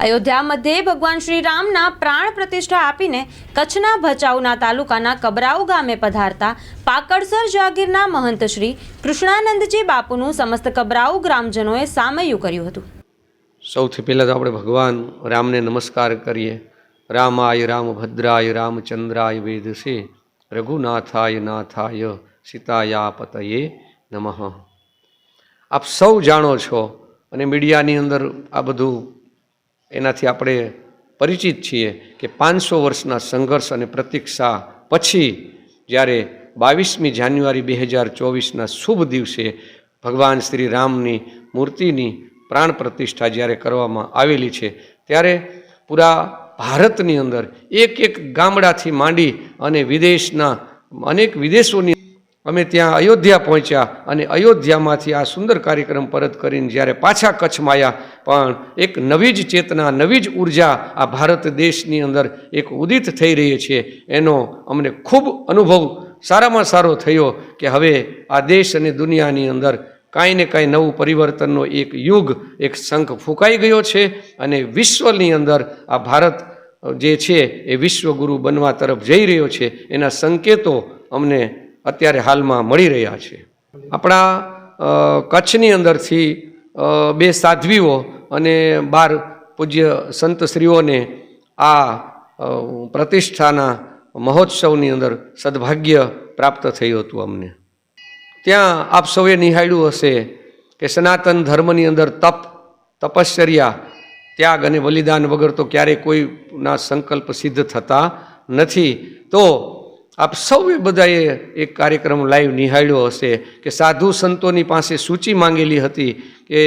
અયોધ્યા મધ્યે ભગવાન શ્રી રામના પ્રાણ પ્રતિષ્ઠા આપીને કચ્છના ભચાઉના તાલુકાના કબરાઉ ગામે પધારતા પાકડસર જાગીરના મહંત શ્રી કૃષ્ણાનંદજી બાપુનું સમસ્ત કબરાઉ ગ્રામજનોએ સામયું કર્યું હતું. સૌથી પહેલાં તો આપણે ભગવાન રામને નમસ્કાર કરીએ. રામાય, રામભદ્રાય, રામચંદ્રાય વેદસે, રઘુનાથાય, નાથાય સીતાયા પતયે નમઃ. આપ સૌ જાણો છો અને મીડિયાની અંદર આ બધું એનાથી આપણે પરિચિત છીએ કે પાંચસો વર્ષના સંઘર્ષ અને પ્રતીક્ષા પછી જ્યારે બાવીસમી જાન્યુઆરી બે હજાર ચોવીસના શુભ દિવસે ભગવાન શ્રી રામની મૂર્તિની પ્રાણ પ્રતિષ્ઠા જ્યારે કરવામાં આવેલી છે, ત્યારે પૂરા ભારતની અંદર એક એક ગામડાથી માંડી અને વિદેશના અનેક વિદેશોની અમે ત્યાં અયોધ્યા પહોંચ્યા અને અયોધ્યામાંથી આ સુંદર કાર્યક્રમ પરત કરીને જ્યારે પાછા કચ્છમાં આવ્યા, પણ એક નવી જ ચેતના, નવી જ ઊર્જા આ ભારત દેશની અંદર એક ઉદિત થઈ રહી છે. એનો અમને ખૂબ અનુભવ સારામાં સારો થયો કે હવે આ દેશ અને દુનિયાની અંદર કાંઈ ને કાંઈ નવું પરિવર્તનનો એક યુગ, એક શંખ ફૂંકાઈ ગયો છે અને વિશ્વની અંદર આ ભારત જે છે એ વિશ્વગુરુ બનવા તરફ જઈ રહ્યો છે. એના સંકેતો અમને અત્યારે હાલમાં મળી રહ્યા છે. આપણા કચ્છની અંદરથી બે સાધ્વીઓ અને બાર પૂજ્ય સંતશ્રીઓને આ પ્રતિષ્ઠાના મહોત્સવની અંદર સદભાગ્ય પ્રાપ્ત થયું હતું અમને. ત્યાં આપ સૌએ નિહાળ્યું હશે કે સનાતન ધર્મની અંદર તપ, તપશ્ચર્યા, ત્યાગ અને બલિદાન વગર તો ક્યારેય કોઈના સંકલ્પ સિદ્ધ થતા નથી. તો આપ સૌએ બધાએ એક કાર્યક્રમ લાઈવ નિહાળ્યો હશે કે સાધુ સંતોની પાસે સૂચિ માંગેલી હતી કે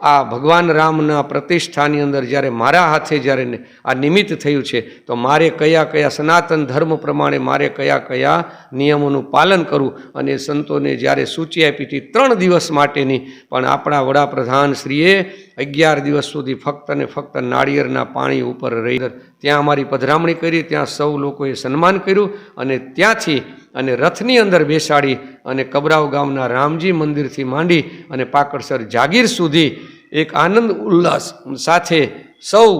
આ ભગવાન રામના પ્રતિષ્ઠાની અંદર જ્યારે મારા હાથે જ્યારે આ નિમિત્ત થયું છે, તો મારે કયા કયા સનાતન ધર્મ પ્રમાણે મારે કયા કયા નિયમોનું પાલન કરવું અને સંતોને જ્યારે સૂચિ આપી હતી ત્રણ દિવસ માટેની, પણ આપણા વડાપ્રધાન શ્રીએ અગિયાર દિવસ સુધી ફક્ત ને ફક્ત નાળિયેરના પાણી ઉપર રહી ત્યાં અમારી પધરામણી કરી, ત્યાં સૌ લોકોએ સન્માન કર્યું અને ત્યાંથી અને રથની અંદર બેસાડી અને કબરાવ ગામના રામજી મંદિરથી માંડી અને પાકડસર જાગીર સુધી એક આનંદ ઉલ્લાસ સાથે સૌ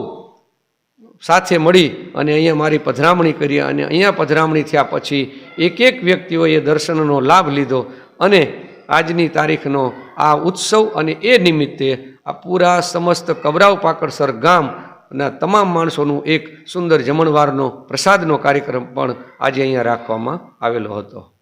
સાથે મળી અને અહીંયા મારી પધરામણી કરી અને અહીંયા પધરામણી થયા પછી એક એક વ્યક્તિઓએ દર્શનનો લાભ લીધો અને આજની તારીખનો આ ઉત્સવ અને એ નિમિત્તે આ પૂરા સમસ્ત કબરાવ પાકડસર ગામના તમામ માણસોનું એક સુંદર જમણવારનો પ્રસાદનો કાર્યક્રમ પણ આજે અહીંયા રાખવામાં આવેલો હતો.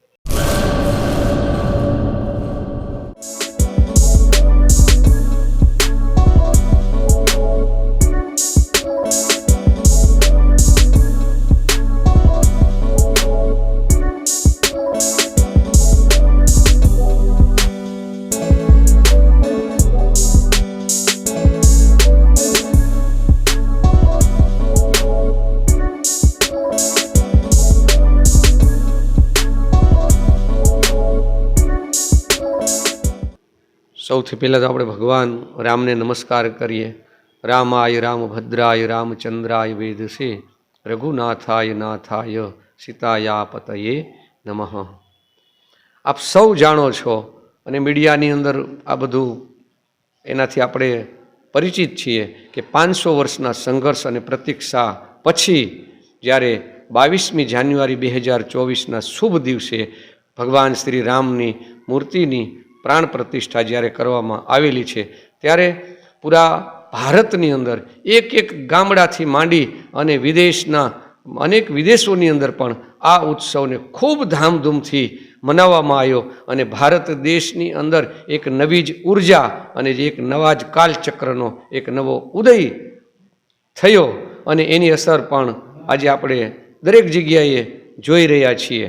સૌથી પહેલાં તો આપણે ભગવાન રામને નમસ્કાર કરીએ. રામાય, રામભદ્રાય, રામચંદ્રાય વેદસે, રઘુનાથાય, નાથાય સીતાયા પતયે નમઃ. આપ સૌ જાણો છો અને મીડિયાની અંદર આ બધું એનાથી આપણે પરિચિત છીએ કે પાંચસો વર્ષના સંઘર્ષ અને પ્રતીક્ષા પછી જ્યારે બાવીસમી જાન્યુઆરી બે હજાર ચોવીસના શુભ દિવસે ભગવાન શ્રી રામની મૂર્તિની પ્રાણ પ્રતિષ્ઠા જ્યારે કરવામાં આવેલી છે, ત્યારે પૂરા ભારતની અંદર એક એક ગામડાથી માંડી અને વિદેશના અનેક વિદેશોની અંદર પણ આ ઉત્સવને ખૂબ ધામધૂમથી મનાવવામાં આવ્યો અને ભારત દેશની અંદર એક નવી જ ઊર્જા અને જે એક નવા જ કાલચક્રનો એક નવો ઉદય થયો અને એની અસર પણ આજે આપણે દરેક જગ્યાએ જોઈ રહ્યા છીએ.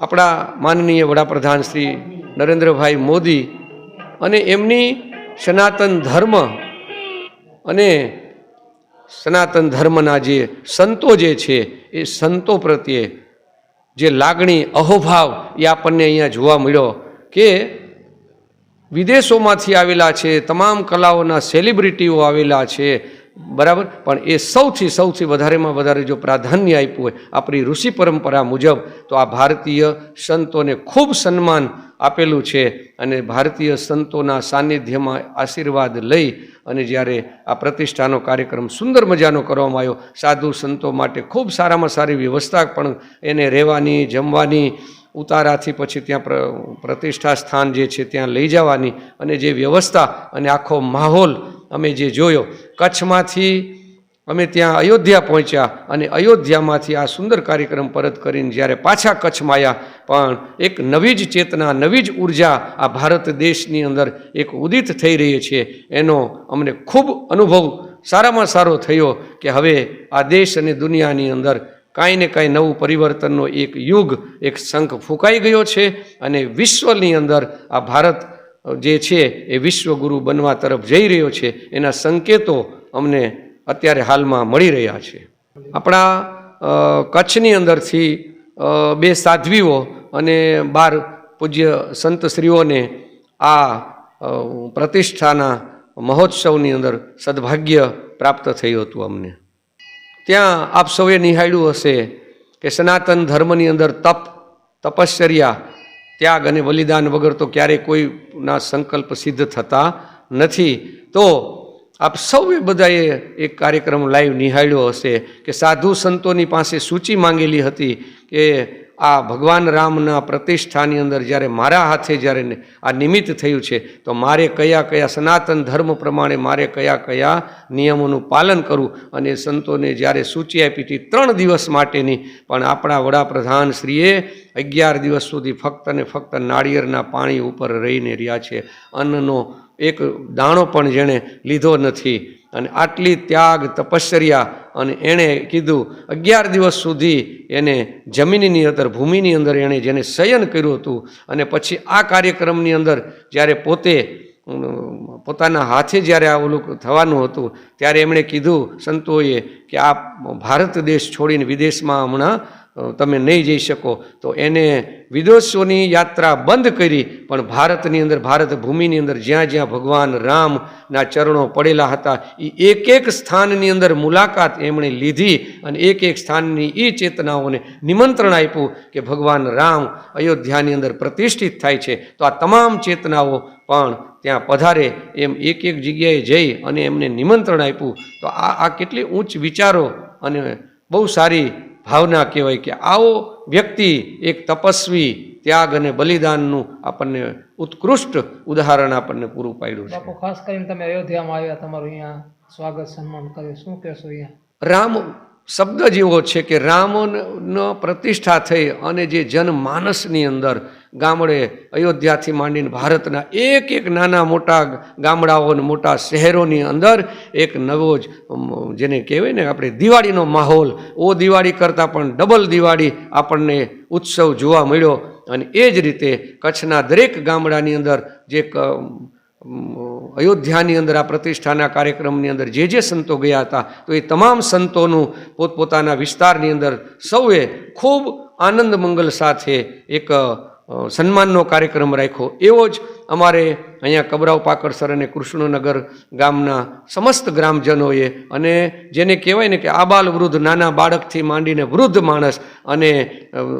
આપણા માનનીય વડાપ્રધાન શ્રી નરેન્દ્રભાઈ મોદી અને એમની સનાતન ધર્મ અને સનાતન ધર્મના જે સંતો જે છે, એ સંતો પ્રત્યે જે લાગણી, અહોભાવ એ આપણને અહીંયા જોવા મળ્યો કે વિદેશોમાંથી આવેલા છે, તમામ કલાઓના સેલિબ્રિટીઓ આવેલા છે બરાબર? પણ એ સૌથી સૌથી વધારેમાં વધારે જો પ્રાધાન્ય આપ્યું હોય, આપણી ઋષિ પરંપરા મુજબ, તો આ ભારતીય સંતોને ખૂબ સન્માન આપેલું છે અને ભારતીય સંતોના સાનિધ્યમાં આશીર્વાદ લઈ અને જ્યારે આ પ્રતિષ્ઠાનો કાર્યક્રમ સુંદર મજાનો કરવામાં આવ્યો, સાધુ સંતો માટે ખૂબ સારામાં સારી વ્યવસ્થા પણ એને રહેવાની, જમવાની ઉતારાથી પછી ત્યાં પ્ર, પ્રતિષ્ઠા સ્થાન જે છે ત્યાં લઈ જવાની અને જે વ્યવસ્થા અને આખો માહોલ અમે જે જોયો, કચ્છમાંથી અમે ત્યાં અયોધ્યા પહોંચ્યા અને અયોધ્યામાંથી આ સુંદર કાર્યક્રમ પરત કરીને જ્યારે પાછા કચ્છમાં આવ્યા પણ એક નવી જ ચેતના, નવી જ ઊર્જા આ ભારત દેશની અંદર એક ઉદિત થઈ રહી છે, એનો અમને ખૂબ અનુભવ સારામાં સારો થયો કે હવે આ દેશ અને દુનિયાની અંદર કાંઈ ને કાંઈ નવું પરિવર્તનનો એક યુગ, એક શંખ ફૂંકાઈ ગયો છે અને વિશ્વની અંદર આ ભારત જે છે એ વિશ્વગુરુ બનવા તરફ જઈ રહ્યો છે. એના સંકેતો અમને અત્યારે હાલમાં મળી રહ્યા છે. આપણા કચ્છની અંદરથી બે સાધ્વીઓ અને બાર પૂજ્ય સંતશ્રીઓને આ પ્રતિષ્ઠાના મહોત્સવની અંદર સદભાગ્ય પ્રાપ્ત થયું હતું અમને. ત્યાં આપ સૌએ નિહાળ્યું હશે કે સનાતન ધર્મની અંદર તપ, તપશ્ચર્યા, ત્યાગ અને બલિદાન વગર તો ક્યારેય કોઈના સંકલ્પ સિદ્ધ થતા નથી. તો આપ સૌએ બધાએ એક કાર્યક્રમ લાઈવ નિહાળ્યો હશે કે સાધુ સંતોની પાસે સૂચિ માંગેલી હતી કે આ ભગવાન રામના પ્રતિષ્ઠાની અંદર જ્યારે મારા હાથે જ્યારે આ નિમિત્ત થયું છે, તો મારે કયા કયા સનાતન ધર્મ પ્રમાણે મારે કયા કયા નિયમોનું પાલન કરવું અને સંતોને જ્યારે સૂચિ આપી હતી ત્રણ દિવસ માટેની, પણ આપણા વડાપ્રધાન શ્રીએ અગિયાર દિવસ સુધી ફક્ત ને ફક્ત નાળિયેરના પાણી ઉપર રહીને રહ્યા છે. અન્નનો એક દાણો પણ જેણે લીધો નથી. અને આટલી ત્યાગ તપશ્ચર્યા અને એણે કીધું, અગિયાર દિવસ સુધી એને જમીનની અંદર, ભૂમિની અંદર એણે જેને શયન કર્યું હતું અને પછી આ કાર્યક્રમની અંદર જ્યારે પોતે પોતાના હાથે જ્યારે આ ઓલું થવાનું હતું, ત્યારે એમણે કીધું, સંતોએ, કે આ ભારત દેશ છોડીને વિદેશમાં હમણાં તમે નહીં જઈ શકો. તો એને વિદેશોની યાત્રા બંધ કરી, પણ ભારતની અંદર, ભારત ભૂમિની અંદર જ્યાં જ્યાં ભગવાન રામના ચરણો પડેલા હતા એ એક એક સ્થાનની અંદર મુલાકાત એમણે લીધી અને એક એક સ્થાનની એ ચેતનાઓને નિમંત્રણ આપ્યું કે ભગવાન રામ અયોધ્યાની અંદર પ્રતિષ્ઠિત થાય છે. તો આ તમામ ચેતનાઓ પણ ત્યાં પધારે, એમ એક એક જગ્યાએ જઈ અને એમને નિમંત્રણ આપ્યું. તો આ આ કેટલી ઊંચ વિચારો અને બહુ સારી ભાવના કહેવાય કે આવો વ્યક્તિ એક તપસ્વી ત્યાગ અને બલિદાનનું આપણને ઉત્કૃષ્ટ ઉદાહરણ આપણને પૂરું પાડ્યું છે. ખાસ કરીને તમે અયોધ્યામાં આવ્યા તમારું અહીંયા સ્વાગત સન્માન કર્યું. શું કહેશો અહીંયા? રામ શબ્દ જેવો છે કે રામનો પ્રતિષ્ઠા થઈ અને જે જનમાનસની અંદર ગામડે અયોધ્યાથી માંડીને ભારતના એક એક નાના મોટા ગામડાઓ અને મોટા શહેરોની અંદર એક નવો જ જેને કહેવાય ને આપણે દિવાળીનો માહોલ, ઓ દિવાળી કરતાં પણ ડબલ દિવાળી આપણને ઉત્સવ જોવા મળ્યો અને એ જ રીતે કચ્છના દરેક ગામડાની અંદર જે અયોધ્યાની અંદર આ પ્રતિષ્ઠાના કાર્યક્રમની અંદર જે જે સંતો ગયા હતા, તો એ તમામ સંતોનું પોતપોતાના વિસ્તારની અંદર સૌએ ખૂબ આનંદ મંગલ સાથે એક સન્માનનો કાર્યક્રમ રાખ્યો. એવો જ અમારે અહીંયા કબરાવ પાકડસર અને કૃષ્ણનગર ગામના સમસ્ત ગ્રામજનોએ અને જેને કહેવાય ને કે આબાલ વૃદ્ધ નાના બાળકથી માંડીને વૃદ્ધ માણસ અને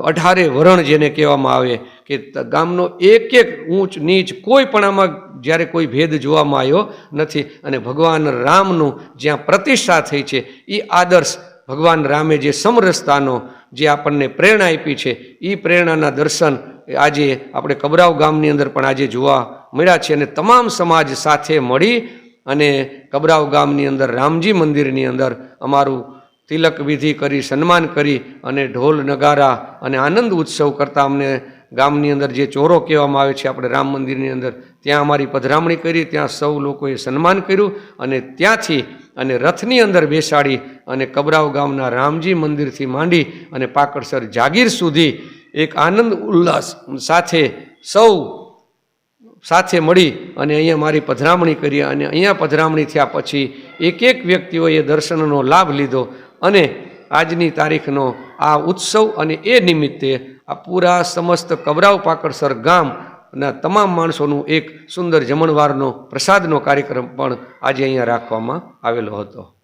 અઢારે વરણ જેને કહેવામાં આવે કે ગામનો એક એક ઊંચ નીચ કોઈ પણ આમાં જ્યારે કોઈ ભેદ જોવામાં આવ્યો નથી અને ભગવાન રામનું જ્યાં પ્રતિષ્ઠા થઈ છે એ આદર્શ ભગવાન રામે જે સમરસતાનો જે આપણને પ્રેરણા આપી છે એ પ્રેરણાના દર્શન આજે આપણે કબરાવ ગામની અંદર પણ આજે જોવા મળ્યા છે અને તમામ સમાજ સાથે મળી અને કબરાવ ગામની અંદર રામજી મંદિરની અંદર અમારું તિલક વિધિ કરી, સન્માન કરી અને ઢોલ નગારા અને આનંદ ઉત્સવ કરતાં અમને ગામની અંદર જે ચોરો કહેવામાં આવે છે, આપણે રામ મંદિરની અંદર ત્યાં અમારી પધરામણી કરી, ત્યાં સૌ લોકોએ સન્માન કર્યું અને ત્યાંથી અને રથની અંદર બેસાડી અને કબરાવ ગામના રામજી મંદિરથી માંડી અને પાકડસર જાગીર સુધી એક આનંદ, ઉલ્લાસ સાથે સૌ સાથે મળી અને અહીંયા મારી પધરામણી કરી અને અહીંયા પધરામણી થયા પછી એક એક વ્યક્તિઓએ દર્શનનો લાભ લીધો અને આજની તારીખનો આ ઉત્સવ અને એ નિમિત્તે આ પૂરા સમસ્ત કબરાવ પાકડસર ગામના તમામ માણસોનું એક સુંદર જમણવારનો પ્રસાદનો કાર્યક્રમ પણ આજે અહીંયા રાખવામાં આવેલો હતો.